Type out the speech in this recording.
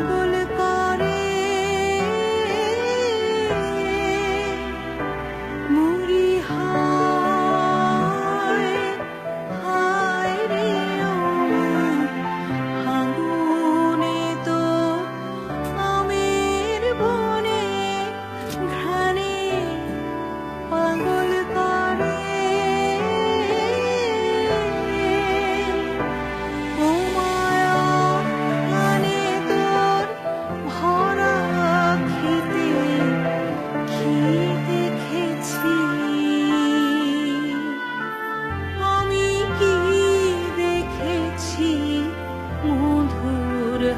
long will